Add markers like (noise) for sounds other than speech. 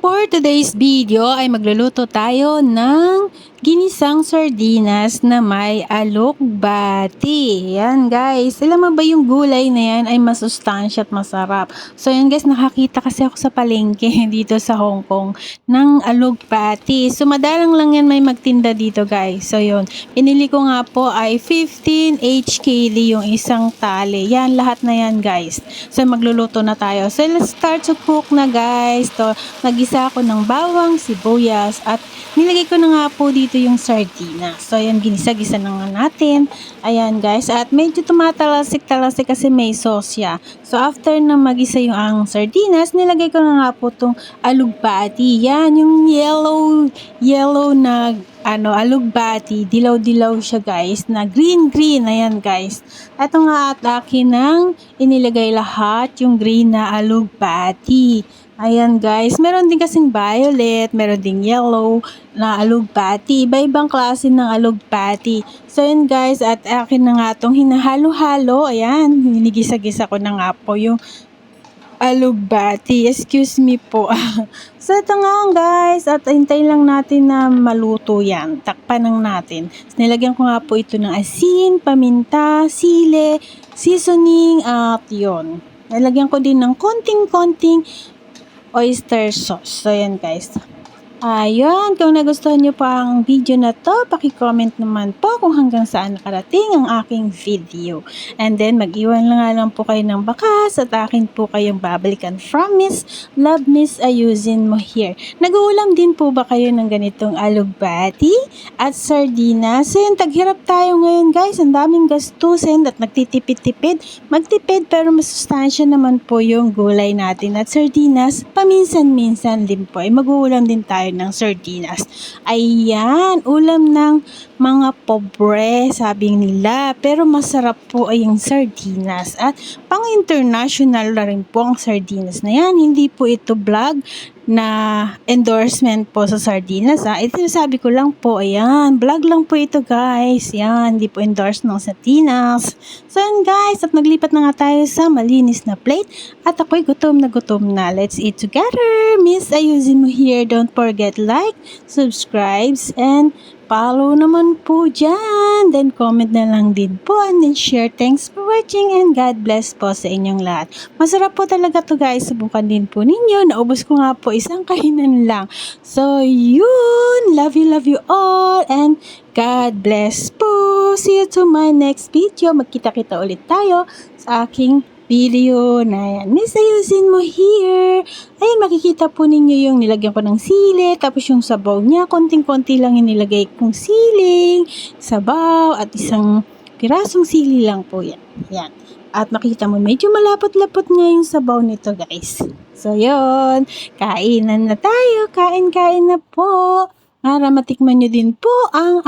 For today's video ay magluluto tayo ng ginisang sardinas na may alokbati. Yan guys, alam mo ba yung gulay na yan ay masustansya at masarap. So yan guys, nakakita kasi ako sa palengke (laughs) dito sa Hong Kong ng alokbati. So madalang lang yan may magtinda dito guys. So yun, pinili ko nga po ay 15 HKD yung isang tali. Yan, lahat na yan guys. So magluluto na tayo. So let's start to cook na guys. So, nagisa ako ng bawang, sibuyas, at nilagay ko na nga po dito yung sardina. So, ayan, ginisa-gisa na nga natin. Ayan, guys. At medyo tumatalasik-talasik kasi may sauce siya. So, after na magisa yung ang sardinas, nilagay ko na nga po itong alugbati. Yan, yung yellow, yellow na ano, alugbati, dilaw-dilaw siya guys, na green-green, ayan guys. Ito nga at akin ng inilagay lahat, yung green na alugbati. Ayan guys, meron din kasing violet, meron ding yellow na alugbati. Iba-ibang klase ng alugbati. So yun guys, at akin na nga itong hinahalo-halo. Ayan, hinigisa-gisa ko na nga po yung alugbati. Excuse me po. (laughs) so ito nga guys, at hintay lang natin na maluto yan. Takpan lang natin. Nilagyan ko nga po ito ng asin, paminta, sile, seasoning, at yun. Nilagyan ko din ng konting-konting oyster sauce. So yan guys. Ayun, kung nagustuhan nyo pa ang video na to, pakicomment naman po kung hanggang saan nakarating ang aking video. And then, mag-iwan lang lang po kayo ng bakas at akin po kayong babalikan. Promise, love miss ayusin mo here. Nag-uulam din po ba kayo ng ganitong alugbati at sardinas? So yun, taghirap tayo ngayon guys. Ang daming gastusin at nagtitipid-tipid. Magtipid pero masustansya naman po yung gulay natin. At sardinas, paminsan-minsan din po. Ay mag-uulam din tayo ng sardinas. Ayan, ulam ng mga pobre, sabi nila. Pero masarap po ay yung sardinas. At pang-international na rin po ang sardinas na yan. Hindi po ito vlog na endorsement po sa sardinas. Ha? Ito sabi ko lang po, ayan, vlog lang po ito guys. Yan, hindi po endorse ng sardinas. So yan guys, at naglipat na nga tayo sa malinis na plate. At ako'y gutom na gutom na. Let's eat together. Miss ayusin mo here. Don't forget like, subscribe, and follow naman po dyan. Then comment na lang din po and then share. Thanks for watching and God bless po sa inyong lahat. Masarap po talaga to guys. Subukan din po ninyo. Naubos ko nga po isang (laughs) kainan lang. So yun. Love you, love you all. And God bless po. See you to my next video. Magkita-kita ulit tayo sa aking video na yan. Miss, ayusin mo here. Ayun, makikita po ninyo yung nilagyan ko ng sili, tapos yung sabaw niya, konting-konti lang yung nilagay kong siling, sabaw, at isang pirasong sili lang po yan. Yan. At makita mo, medyo malapot-lapot nga yung sabaw nito, guys. So, yun. Kainan na tayo. Kain-kain na po. Para matikman nyo din po ang